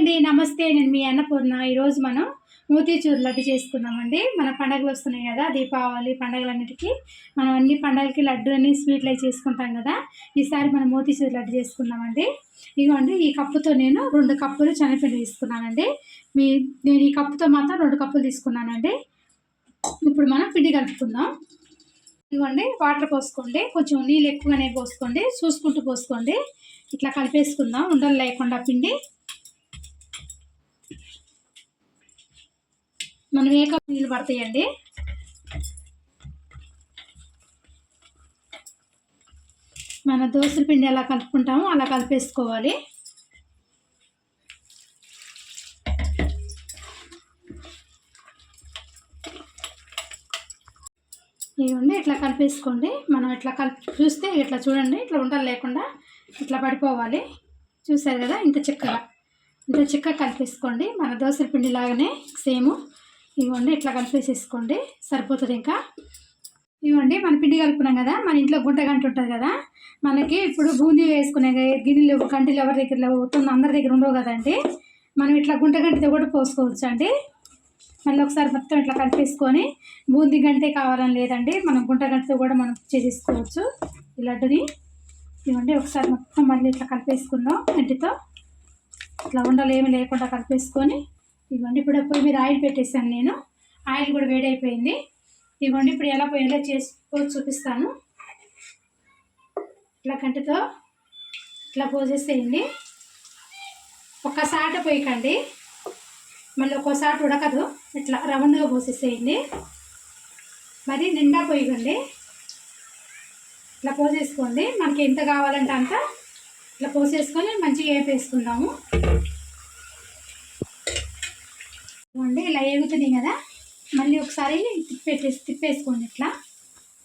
అండి నమస్తే. నేను మీ అన్నపూర్ణ. ఈరోజు మనం మూతీచూరు లడ్డు చేసుకున్నామండి. మన పండగలు వస్తున్నాయి కదా దీపావళి పండగలన్నిటికీ. మనం అన్ని పండగలకి లడ్డు అని స్వీట్లు అవి చేసుకుంటాం కదా ఈసారి మనం మూతీచూరు లడ్డు చేసుకున్నామండి. ఇదిగోండి ఈ కప్పుతో నేను రెండు కప్పులు శనగపిండి తీసుకున్నానండి. మీ నేను ఈ కప్పుతో మాత్రం రెండు కప్పులు తీసుకున్నానండి. ఇప్పుడు మనం పిండి కలుపుకుందాం. ఇదిగోండి వాటర్ పోసుకోండి. కొంచెం నీళ్ళు ఎక్కువగానే పోసుకోండి. చూసుకుంటూ పోసుకోండి. ఇట్లా కలిపేసుకుందాం. ఉండలు లేకుండా పిండి. మనం ఏ కప్పు నీళ్ళు పడతాయండి? మన దోశల పిండి ఎలా కలుపుకుంటామో అలా కలిపేసుకోవాలి. ఇవ్వండి ఇట్లా కలిపేసుకోండి. మనం ఇట్లా కలిపి చూస్తే ఇట్లా చూడండి ఇట్లా ఉండలు లేకుండా ఇట్లా పడిపోవాలి. చూసారు కదా ఇంత చిక్కగా. ఇంత చిక్కగా కలిపేసుకోండి. మన దోశల పిండి లాగానే సేమ్ ఇవ్వండి ఇట్లా కలిపేసేసుకోండి సరిపోతుంది ఇంకా. ఇవ్వండి మన పిండి కలుపుకున్నాం కదా మన ఇంట్లో గుంట గంట ఉంటుంది కదా మనకి ఇప్పుడు బూందీ వేసుకునే గిన్నెలు కంటిలు ఎవరి దగ్గర అవుతుంది అందరి దగ్గర ఉండవు కదండి. మనం ఇట్లా గుంట గంటతో కూడా పోసుకోవచ్చు అండి. మళ్ళీ ఒకసారి మొత్తం ఇట్లా కలిపేసుకొని బూందీ గంటే కావాలని లేదండి మనం గుంట గంటతో కూడా మనం చేసేసుకోవచ్చు ఈ లడ్డుని. ఇవ్వండి ఒకసారి మొత్తం మళ్ళీ ఇట్లా కలిపేసుకుందాం ఇంటితో ఇట్లా ఉండలు ఏమి లేకుండా కలిపేసుకొని ఇవ్వండి. ఇప్పుడు పొయ్యి మీద ఆయిల్ పెట్టేసాను నేను. ఆయిల్ కూడా వేడైపోయింది. ఇవ్వండి. ఇప్పుడు ఎలా ఎలా చేసుకో చూపిస్తాను. ఇట్లా కంటితో ఇట్లా పోసేసేయండి. ఒక్కసాట పోయికండి. మళ్ళీ ఒక్కోసారి ఉడకదు. ఇట్లా రౌండ్గా పోసేసేయండి. మరి నిండా పోయికండి. ఇట్లా పోసేసుకోండి. మనకి ఎంత కావాలంటే అంత ఇట్లా పోసేసుకొని మంచిగా వేపేసుకుందాము ఇవ్వండి ఇలా కదా మళ్ళీ ఒకసారి తిప్పేసి తిప్పేసుకోండి ఇట్లా.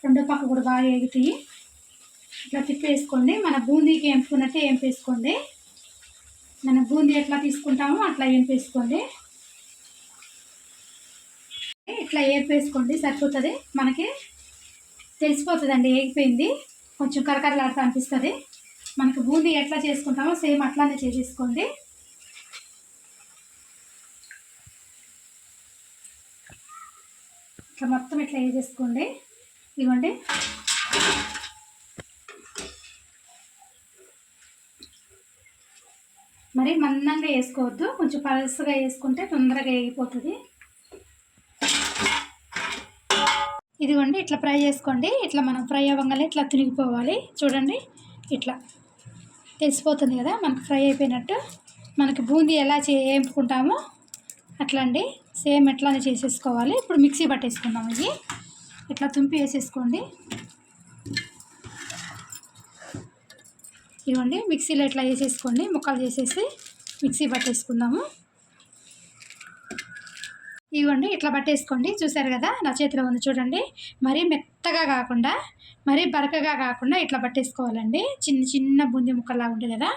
రెండో పక్క కూడా బాగా ఎగుతాయి. ఇట్లా తిప్పేసుకోండి. మన బూందీకి ఎంపుకున్నట్టే ఎంపేసుకోండి. మన బూందీ ఎట్లా తీసుకుంటామో అట్లా ఎంపేసుకోండి. ఇట్లా ఏపేసుకోండి సరిపోతుంది. మనకి తెలిసిపోతుందండి ఏగిపోయింది కొంచెం కరకరలాడుతూ అనిపిస్తుంది. మనకి బూందీ ఎట్లా చేసుకుంటామో సేమ్ అట్లానే చేసేసుకోండి. ఇట్లా మొత్తం ఇట్లా వేసేసుకోండి. ఇవ్వండి. మరి మందంగా వేసుకోవద్దు. కొంచెం పలసగా వేసుకుంటే తొందరగా వేగిపోతుంది. ఇదిగోండి ఇట్లా ఫ్రై చేసుకోండి. ఇట్లా మనం ఫ్రై అవ్వగానే ఇట్లా తిరిగిపోవాలి చూడండి ఇట్లా తెలిసిపోతుంది కదా మనకు ఫ్రై అయిపోయినట్టు. మనకి బూందీ ఎలా చే వేపుకుంటామో అట్లా అండి. సేమ్ ఎట్లానే చేసేసుకోవాలి. ఇప్పుడు మిక్సీ పట్టేసుకుందాం ఇది. ఇట్లా తుంపి వేసేసుకోండి. ఇవ్వండి. మిక్సీలో ఇట్లా వేసేసుకోండి. ముక్కలు చేసేసి మిక్సీ పట్టేసుకుందాము. ఇవ్వండి. ఇట్లా పట్టేసుకోండి. చూసారు కదా నా చేతిలో ఉంది చూడండి. మరీ మెత్తగా కాకుండా మరీ బరకగా కాకుండా ఇట్లా పట్టేసుకోవాలండి. చిన్న చిన్న బూందీ ముక్కలా ఉంటుంది కదా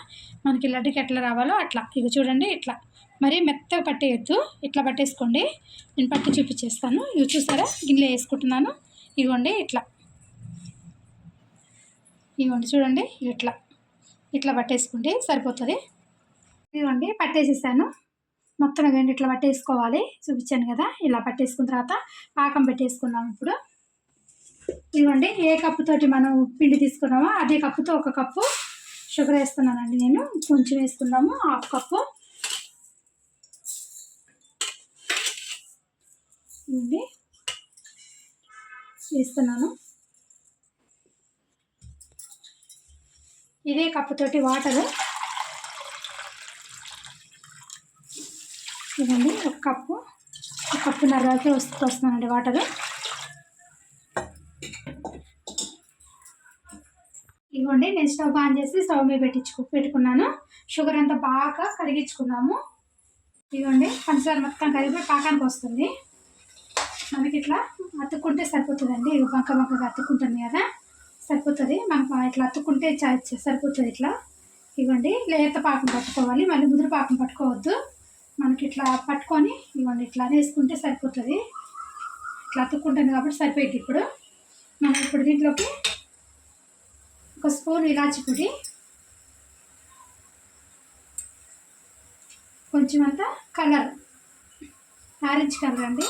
మనకి లడ్డుకి ఎట్లా రావాలో అట్లా. ఇవి చూడండి ఇట్లా. మరీ మెత్తగా పట్టేయద్దు. ఇట్లా పట్టేసుకోండి. నేను పట్టి చూపించేస్తాను. ఇవి చూసారా? గిన్నె వేసుకుంటున్నాను. ఇవ్వండి ఇట్లా. ఇవ్వండి చూడండి. ఇట్లా. ఇట్లా పట్టేసుకుంటే సరిపోతుంది. ఇవ్వండి పట్టేసేసాను. మొత్తం ఇవ్వండి ఇట్లా పట్టేసుకోవాలి. చూపించాను కదా. ఇలా పట్టేసుకున్న తర్వాత పాకం పెట్టేసుకుందాం ఇప్పుడు. ఇవ్వండి ఏ కప్పుతోటి మనం పిండి తీసుకున్నామో అదే కప్పుతో ఒక కప్పు. షుగర్ వేస్తున్నానండి నేను. కొంచెం వేసుకుందాము. Half cup. ఇవ్వండి వేస్తున్నాను. ఇదే కప్పుతోటి వాటరు. ఇదండి ఒక కప్పు. ఒక కప్పున్నరకి వస్తూ వస్తున్నానండి వాటరు. ఇవ్వండి నేను స్టవ్ ఆన్ చేసి స్టవ్ మీద పెట్టించుకు పెట్టుకున్నాను. షుగర్ అంతా బాగా కరిగించుకున్నాము. ఇవ్వండి పంచదార మొత్తం కరిగి పాకానికి వస్తుంది. మనకి ఇట్లా అతుక్కుంటే సరిపోతుందండి. బంక బంకగా అతుక్కుంటుంది కదా సరిపోతుంది. మనకు ఇట్లా అతుక్కుంటే సరిపోతుంది ఇట్లా. ఇవ్వండి. లేత పాకం పట్టుకోవాలి? మళ్ళీ ముదురు పాకం పట్టుకోవద్దు. మనకి ఇట్లా పట్టుకొని ఇవ్వండి. ఇట్లా వేసుకుంటే సరిపోతుంది. ఇట్లా అతుక్కుంటుంది కాబట్టి సరిపోయింది ఇప్పుడు. మనం ఇప్పుడు దీంట్లోకి ఒక స్పూన్ ఇలాచి పొడి కొంచెం అంతా కలర్ ఆరెంజ్ కలర్ అండి.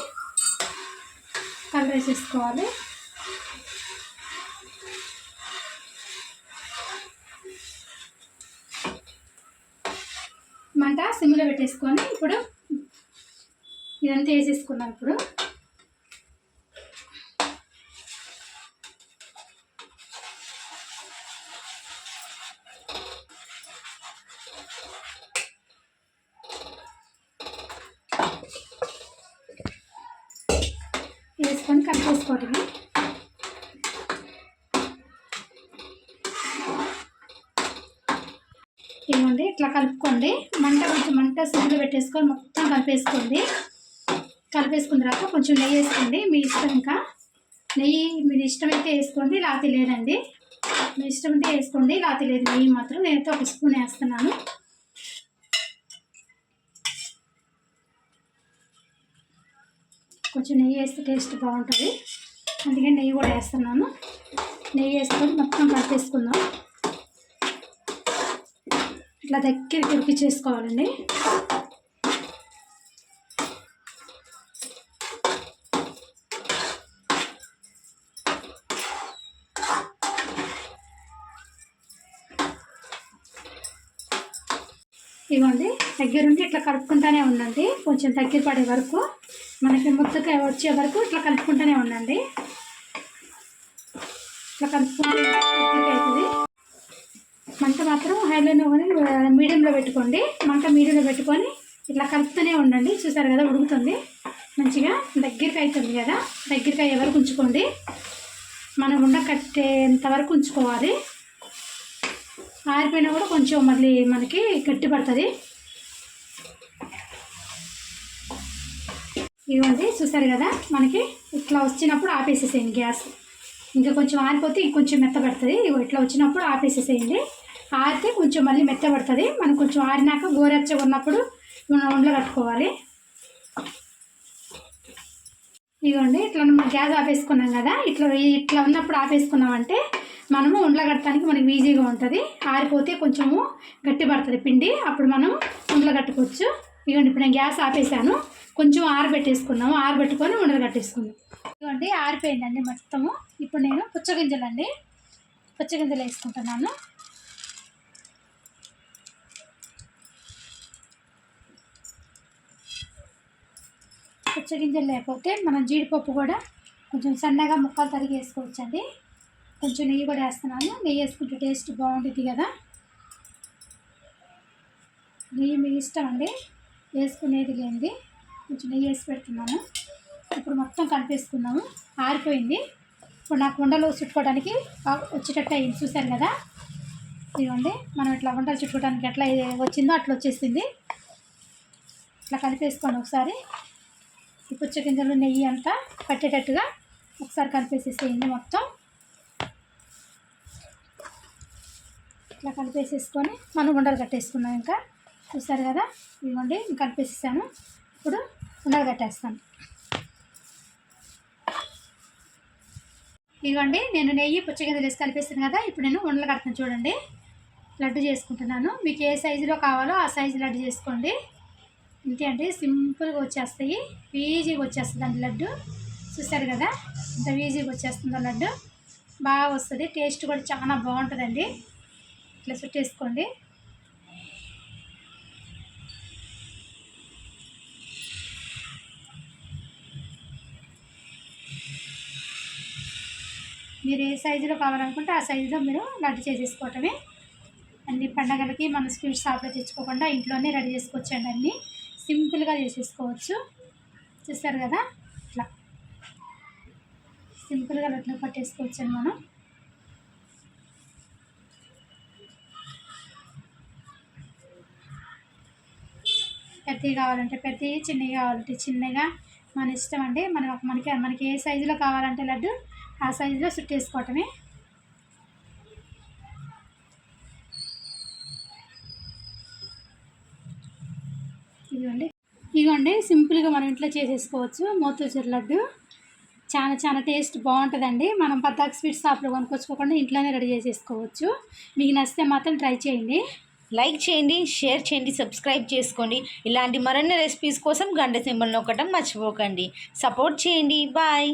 కలర్ వేసేసుకోవాలి మంట సిమ్లో పెట్టేసుకొని ఇప్పుడు ఇదంతా వేసేసుకున్నాం ఇప్పుడు. వేసుకోవటమే కలిపేసుకోవటమే ఇవ్వండి ఇట్లా కలుపుకోండి. మంట కొంచెం మంట సిమ్లో పెట్టేసుకొని మొత్తం కలిపేసుకోండి. కలిపేసుకున్న తర్వాత కొంచెం నెయ్యి వేసుకోండి. మీ ఇష్టం ఇంకా. నెయ్యి మీరు ఇష్టమైతే వేసుకోండి లాతి లేదండి. మీ ఇష్టం ఉంటే వేసుకోండి లాతి లేదు. నెయ్యి మాత్రం నేనైతే ఒక స్పూన్ వేస్తున్నాను. కొంచెం నెయ్యి వేస్తే టేస్ట్ బాగుంటుంది. అందుకే నెయ్యి కూడా వేస్తున్నాను. నెయ్యి వేసుకొని మొత్తం కలిపేసుకుందాం. ఇట్లా దగ్గరికి ఉడికి చేసుకోవాలండి. ఇవ్వండి దగ్గరుండి ఇట్లా కలుపుకుంటానే ఉండండి. కొంచెం దగ్గర పడే వరకు మనకి ముద్దగా వచ్చే వరకు ఇట్లా కలుపుకుంటూనే ఉండండి. ఇట్లా కలుపుకుంటే అవుతుంది. మంట మాత్రం హైలోనే కానీ మీడియంలో పెట్టుకోండి. మంట మీడియంలో పెట్టుకొని ఇట్లా కలుపుతూనే ఉండండి. చూసారు కదా ఉడుకుతుంది. మంచిగా దగ్గరికి అవుతుంది కదా. దగ్గరికి అయ్యే వరకు ఉంచుకోండి. మనం ఉండ కట్టేంత వరకు ఉంచుకోవాలి. ఆరిపోయినా కూడా కొంచెం మళ్ళీ మనకి గట్టి పడుతుంది. ఇవ్వండి. చూసారు కదా? మనకి ఇట్లా వచ్చినప్పుడు ఆపేసేసేయండి గ్యాస్. ఇంకా కొంచెం ఆరిపోతే ఇంకొంచెం మెత్తబడుతుంది ఇగో ఇట్లా వచ్చినప్పుడు ఆపేసేసేయండి. ఆరితే కొంచెం మళ్ళీ మెత్తబడుతుంది మనం కొంచెం ఆరినాక గోరెచ్చగా ఉన్నప్పుడు మనం ఉండలు కట్టుకోవాలి. ఇదిగోండి ఇట్లా మనం గ్యాస్ ఆపేసుకున్నాం కదా? ఇట్లా ఇట్లా ఉన్నప్పుడు ఆపేసుకున్నామంటే మనము ఉండలు కట్టడానికి మనకి ఈజీగా ఉంటుంది. ఆరిపోతే కొంచెము గట్టి పడుతుంది పిండి. అప్పుడు మనం ఉండలు కట్టుకోవచ్చు. ఇదిగోండి ఇప్పుడు నేను గ్యాస్ ఆపేసాను. కొంచెం ఆరబెట్టేసుకున్నాము ఆరబెట్టుకొని ఉండలు కట్టేసుకుందాం. ఇదిగోండి ఆరిపోయిందండి మొత్తము. ఇప్పుడు నేను పుచ్చగింజలండి. పుచ్చగింజలు వేసుకుంటున్నాను. పుచ్చగింజలు లేకపోతే మనం జీడిపప్పు కూడా కొంచెం సన్నగా ముక్కలు తరిగి వేసుకోవచ్చండి. కొంచెం నెయ్యి కూడా వేస్తున్నాను. నెయ్యి వేసుకుంటే టేస్ట్ బాగుంటుంది కదా. నెయ్యి మీ ఇష్టం అండి. వేసుకునేది లేనిది కొంచెం నెయ్యి వేసి పెడుతున్నాను ఇప్పుడు మొత్తం కలిపేసుకున్నాము. ఆరిపోయింది. ఇప్పుడు నాకు వండలు చుట్టుకోవడానికి బాగా వచ్చేటట్టు అయింది. చూశారు కదా? ఇదిగోండి. మనం ఇట్లా వంటలు చుట్టుకోవడానికి ఎట్లా వచ్చిందో అట్లా వచ్చేసింది. ఇట్లా కలిపేసుకోండి ఒకసారి. ఈ పుచ్చగింజలు నెయ్యి అంతా పట్టేటట్టుగా ఒకసారి కలిపేసేసేయండి మొత్తం. ఇట్లా కలిపేసేసుకొని మనం ఉండలు కట్టేసుకున్నాం ఇంకా. చూసారు కదా? ఇవ్వండి కనిపిస్తాను ఇప్పుడు ఉండలు కట్టేస్తాను. ఇదిగోండి నేను నెయ్యి పుచ్చగింజలు వేసి కలిపేస్తాను కదా? ఇప్పుడు నేను ఉండలు కడతాను చూడండి. లడ్డు చేసుకుంటున్నాను. మీకు ఏ సైజులో కావాలో ఆ సైజు లడ్డు చేసుకోండి. ఇంతే అండి సింపుల్గా వచ్చేస్తాయి. ఈజీగా వచ్చేస్తుంది అండి లడ్డు. చూసారు కదా? ఇంత ఈజీగా వచ్చేస్తుందో లడ్డు. బాగా వస్తుంది. టేస్ట్ కూడా చాలా బాగుంటుందండి. ఇట్లా చుట్టేసుకోండి. మీరు ఏ సైజులో కావాలనుకుంటే ఆ సైజులో మీరు లడ్డు చేసేసుకోవటమే. అన్ని పండగలకి మన స్వీట్ షాప్లో తెచ్చుకోకుండా ఇంట్లోనే రెడీ చేసుకోవచ్చండి అన్నీ. సింపుల్గా చేసేసుకోవచ్చు. చూస్తారు కదా? ఇట్లా. సింపుల్గా లడ్లు పట్టేసుకోవచ్చండి మనం. పెద్దవి కావాలంటే పెద్దవి చిన్నవి కావాలంటే చిన్నగా. మన ఇష్టం అండి. మనం మనకి మనకి ఏ సైజులో కావాలంటే లడ్డు ఆ సైజులో చుట్టేసుకోవటమే ఇదిగోండి. ఇదిగోండి సింపుల్గా మనం ఇంట్లో చేసేసుకోవచ్చు. మోతూచూర్ లడ్డు. చాలా చాలా టేస్ట్ బాగుంటుందండి. మనం పద్దాకు స్వీట్ షాప్లో కొనుక్కొచ్చుకోకుండా ఇంట్లోనే రెడీ చేసేసుకోవచ్చు. మీకు నచ్చితే మాత్రం ట్రై చేయండి. లైక్ చేయండి షేర్ చేయండి సబ్స్క్రైబ్ చేసుకోండి. ఇలాంటి మరిన్ని రెసిపీస్ కోసం గంట సింబల్ నొక్కడం మర్చిపోకండి. సపోర్ట్ చేయండి. బాయ్.